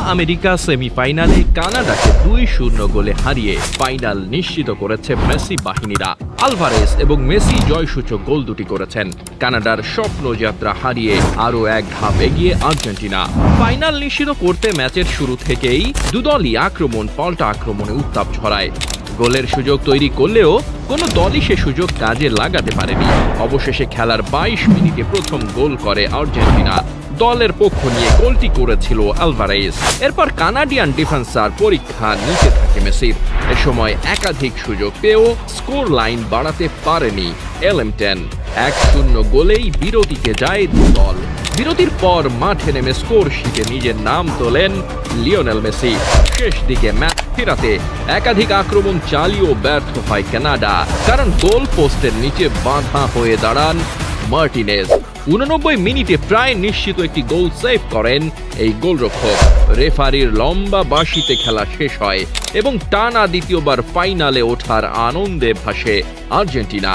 America সেমিফাইনালে কানাডাকে দুই শূন্য গোলে হারিয়ে ফাইনাল নিশ্চিত করেছে মেসি বাহিনীরা। আলভারেস এবং মেসি জয়সূচক গোল দুটি করেছেন। কানাডার স্বপ্নযাত্রা হারিয়ে আরও এক ধাপ এগিয়ে আর্জেন্টিনা। ফাইনাল নিশ্চিত করতে ম্যাচের শুরু থেকেই দুদলই আক্রমণ, পাল্টা আক্রমণে উত্তাপ ছড়ায়। গোলের সুযোগ তৈরি করলেও কোনো দলই সে সুযোগ কাজে লাগাতে পারেনি। অবশেষে খেলার বাইশ মিনিটে প্রথম গোল করে আর্জেন্টিনা। দলের পক্ষ নিয়ে গোলটি করেছিল আলভারেজ। এরপর কানাডিয়ান ডিফেন্সার পরীক্ষা নিতে থাকে মেসির। এ সময় একাধিক সুযোগ পেয়েও স্কোর লাইন বাড়াতে পারেনি এলএম টেন এক শূন্য গোলেই বিরতিতে যায় দু দল। বিরতির পর মাঠে নেমে স্কোর শিটে নিজের নাম তোলেন লিওনেল মেসি। শেষ দিকে ম্যাচ ফেরাতে একাধিক আক্রমণ চালিয়েও ব্যর্থ হয় কানাডা। কারণ গোল পোস্টের নিচে বাঁধা হয়ে দাঁড়ান মার্টিনেজ। উননব্বই মিনিটে প্রায় নিশ্চিত একটি গোল সেভ করেন এই গোলরক্ষক। রেফারির লম্বা বাঁশিতে খেলা শেষ হয় এবং টানা দ্বিতীয়বার ফাইনালে ওঠার আনন্দে ভাসে আর্জেন্টিনা।